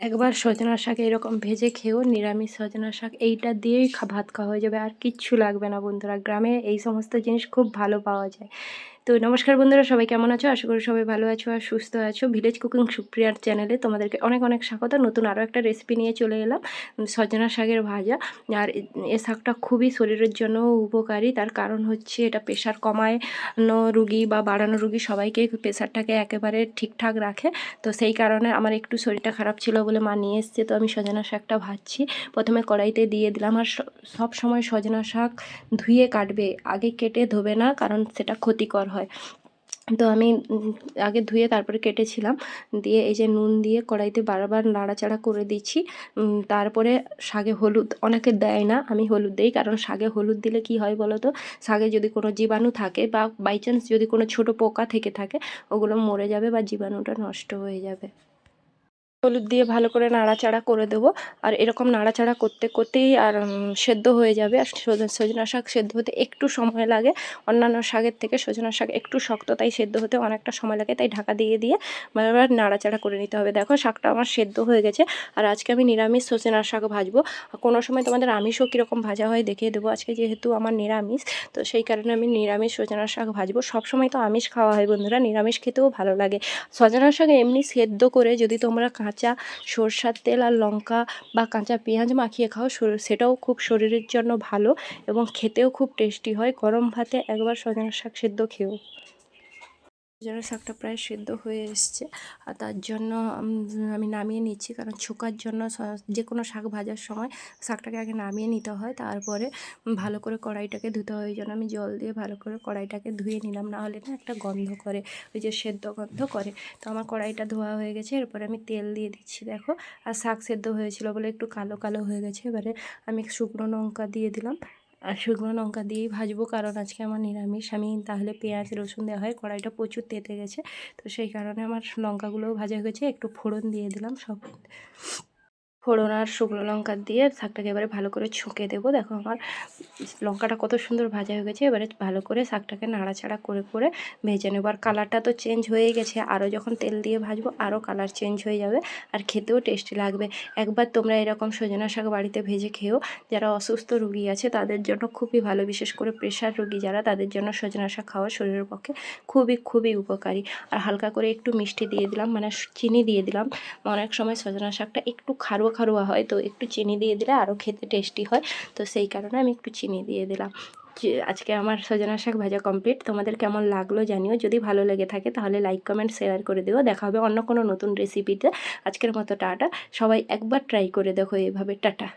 একবার সজনা শাক এরকম ভেজে খেয়েও নিরামিষ সজনা শাক এইটা দিয়েই ভাত খাওয়া হয়ে যাবে। আর কিচ্ছু লাগবে না বন্ধুরা। গ্রামে এই সমস্ত জিনিস খুব ভালো পাওয়া যায়। তো নমস্কার বন্ধুরা, সবাই কেমন আছো? আশা করি সবাই ভালো আছো আর সুস্থ আছো। ভিলেজ কুকিং সুপ্রিয়ার চ্যানেলে তোমাদেরকে অনেক অনেক স্বাগত। নতুন আরও একটা রেসিপি নিয়ে চলে এলাম সজনা শাকের ভাজা। আর এ শাকটা খুবই শরীরের জন্য উপকারী। তার কারণ হচ্ছে এটা প্রেশার কমানো রুগী বা বাড়ানো রুগী সবাইকে প্রেশারটাকে একেবারে ঠিকঠাক রাখে। তো সেই কারণে আমার একটু শরীরটা খারাপ ছিল বলে মা নিয়ে এসছে। তো আমি সজনা শাকটা ভাজছি। প্রথমে কড়াইতে দিয়ে দিলাম। আর সব সময় সজনা শাক ধুয়ে কাটবে, আগে কেটে ধোবে না, কারণ সেটা ক্ষতিকর হয়। তো আমি আগে ধুয়ে তারপরে কেটেছিলাম। দিয়ে এই যে নুন দিয়ে কড়াইতে বারবার নাড়াচাড়া করে দিচ্ছি। তারপরে শাগে হলুদ অনেকে দেয় না, আমি হলুদ দিই। কারণ শাগে হলুদ দিলে কি হয় বলো তো শাগে যদি কোনো জীবাণু থাকে বা বাই চান্স যদি কোনো ছোট পোকা থেকে থাকে, ওগুলো মরে যাবে বা জীবাণুটা নষ্ট হয়ে যাবে। হলুদ দিয়ে ভালো করে নাড়াচাড়া করে দেবো। আর এরকম নাড়াচাড়া করতে করতেই আর সেদ্ধ হয়ে যাবে। আর সজনা শাক সেদ্ধ হতে একটু সময় লাগে। অন্যান্য শাকের থেকে সজনা শাক একটু শক্ত, তাই সেদ্ধ হতে অনেকটা সময় লাগে। তাই ঢাকা দিয়ে দিয়ে বারবার নাড়াচাড়া করে নিতে হবে। দেখো শাকটা আমার সেদ্ধ হয়ে গেছে। আর আজকে আমি নিরামিষ সজনা শাক ভাজবো। কোনো সময় তোমাদের আমিষও কীরকম ভাজা হয় দেখিয়ে দেবো। আজকে যেহেতু আমার নিরামিষ, তো সেই কারণে আমি নিরামিষ সজনা শাক ভাজবো। সবসময় তো আমিষ খাওয়া হয় বন্ধুরা। নিরামিষ খেতেও ভালো লাগে। সজনা শাক এমনি সেদ্ধ করে যদি তোমরা কাঁচা সরষার তেল আর লঙ্কা বা কাঁচা পেঁয়াজ মাখিয়ে খাও। সেটাও খুব শরীরের জন্য ভালো এবং খেতেও খুব টেস্টি হয়। গরম ভাতে একবার সজনে শাক সেদ্ধ খেও। সজনের শাকটা প্রায় সেদ্ধ হয়ে এসছে। আর তার জন্য আমি নামিয়ে নিচ্ছি। কারণ ছোকার জন্য যে কোনো শাক ভাজার সময় শাকটাকে আগে নামিয়ে নিতে হয়। তারপরে ভালো করে কড়াইটাকে ধুতে হয়। ওই জন্য আমি জল দিয়ে ভালো করে কড়াইটাকে ধুয়ে নিলাম। না হলে না একটা গন্ধ করে, ওই যে সেদ্ধ গন্ধ করে। তো আমার কড়াইটা ধোয়া হয়ে গেছে। এরপরে আমি তেল দিয়ে দিচ্ছি, দেখো। আর শাক সেদ্ধ হয়েছিল বলে একটু কালো কালো হয়ে গেছে। এবারে আমি শুকনো লঙ্কা দিয়ে দিলাম। আর শুকনো লঙ্কা দিয়েই ভাজবো, কারণ আজকে আমার নিরামিষ। আমি তাহলে পেঁয়াজ, রসুন দেওয়া হয়, কড়াইটা প্রচুর তেতে গেছে, তো সেই কারণে আমার লঙ্কাগুলোও ভাজা হয়েছে, একটু ফোড়ন দিয়ে দিলাম সব। ফোড়ন আর শুকনো লঙ্কা দিয়ে শাকটাকে এবারে ভালো করে ছুঁকে দেবো। দেখো আমার লঙ্কাটা কত সুন্দর ভাজা হয়ে গেছে। এবারে ভালো করে শাকটাকে নাড়াচাড়া করে করে ভেজে নেব। আর কালারটা তো চেঞ্জ হয়ে গেছে। আরও যখন তেল দিয়ে ভাজবো, আরও কালার চেঞ্জ হয়ে যাবে আর খেতেও টেস্টি লাগবে। একবার তোমরা এরকম সজনা শাক বাড়িতে ভেজে খেয়েও, যারা অসুস্থ রুগী আছে, তাদের জন্য খুবই ভালো। বিশেষ করে প্রেশার রুগী যারা, তাদের জন্য সজনা শাক খাওয়া শরীরের পক্ষে খুবই খুবই উপকারী। আর হালকা করে একটু মিষ্টি দিয়ে দিলাম মানে চিনি দিয়ে দিলাম। অনেক সময় সজনা শাকটা একটু খারো খারুয়া হয়, তো একটু চিনি দিয়ে দিলে আরও খেতে টেস্টি হয়। তো সেই কারণে আমি একটু চিনি দিয়ে দিলাম। আজকে আমার সজনা শাক ভাজা কমপ্লিট তোমাদের কেমন লাগল জানিও। যদি ভালো লেগে থাকে তাহলে লাইক কমেন্ট শেয়ার করে দিও। দেখা হবে অন্য কোনো নতুন রেসিপিতে আজকের মতো টাটা। সবাই একবার ট্রাই করে দেখো এইভাবে। টাটা।